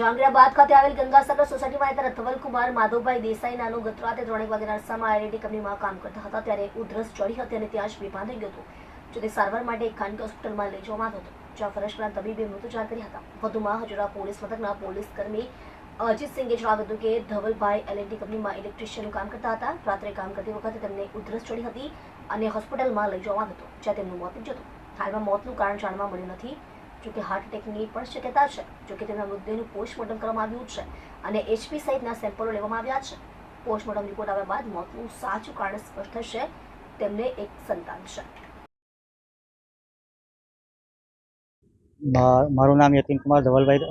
જહાંગીરાબાદ ખાતે આવેલ ગંગાસાગર સોસાયટીમાં રહેતા ધવલકુમાર માધવભાઈ દેસાઈ નાનો ગત રાતે ત્રણેક વાગ્યાના અરસામાં આઈઆઈટી કંપનીમાં કામ કરતા હતા ત્યારે ઉધરસ ચડી હતી અને ત્યાં જ બેભાન થઈ ગયો હતો. તે સારવાર માટે એક ખાનગી હોસ્પિટલમાં લઈ જવામાં આવ્યો હતો, જ્યાં ફરજ તબીબે મૃત્યુ જાહેર કરી હતા. વધુમાં હજુરા પોલીસ મથકના પોલીસ કર્મી અજીતસિંહે જણાવ્યું હતું કે ધવલભાઈ એલએનટી કંપનીમાં ઇલેક્ટ્રિશિયનનું કામ કરતા હતા. રાત્રે કામ કરતી વખતે તેમને ઉધરસ ચડી હતી અને હોસ્પિટલમાં લઈ જવામાં આવ્યો હતો, જ્યાં તેમનું મોત નીપજ્યું હતું. હાલમાં મોતનું કારણ જાણવા મળ્યું નથી. જોકે હાર્ટ એટેકની પણ શક્યતા છે. જોકે તેમના મૃતદેહનું પોસ્ટમોર્ટમ કરવામાં આવ્યું છે અને એચપી સહિતના સેમ્પલો લેવામાં આવ્યા છે. પોસ્ટમોર્ટમ રિપોર્ટ આવ્યા બાદ મોતનું સાચું કારણ સ્પષ્ટ થશે. તેમને એક સંતાન છે. મારું નામ યતિનકુમાર ધવલભાઈ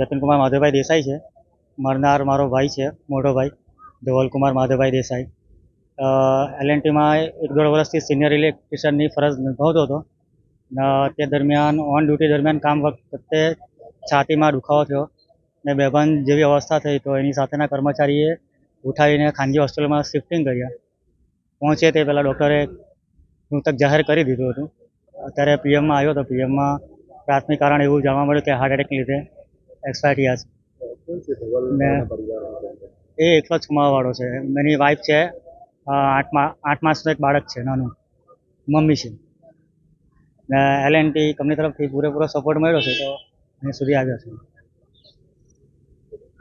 યતિનકુમાર માધવભાઈ દેસાઈ છે. મરનાર મારો ભાઈ છે, મોટો ભાઈ, ધવલકુમાર માધવભાઈ દેસાઈ. એલ એન ટીમાં એક દોઢ વર્ષથી સિનિયર ઇલેક્ટ્રિશિયનની ફરજ નિભાવતો હતો. તે દરમિયાન ઓન ડ્યુટી દરમિયાન કામ વખતે છાતીમાં દુખાવો થયો ને બેભાન જેવી અવસ્થા થઈ તો એની સાથેના કર્મચારીએ ઉઠાવીને ખાનગી હોસ્પિટલમાં શિફ્ટિંગ કર્યા. પહોંચે તે પહેલાં ડૉક્ટરે મૃતક જાહેર કરી દીધું હતું. અત્યારે પીએમમાં આવ્યો તો પીએમમાં પ્રાથમિક કારણ એવું જાણવા મળ્યું કે હાર્ટ એટેકને લીધે એક્સપાયર થયા છે. ને એ એકલો જ કમાવાવાળો છે. એની વાઈફ છે આઠમા, આઠ માસનું એક બાળક છે, નાનું. મમ્મી છે. એલ એન્ડ ટી કંપની તરફથી પૂરેપૂરો સપોર્ટ મળ્યો છે. તો અહીં સુધી આવ્યો છે.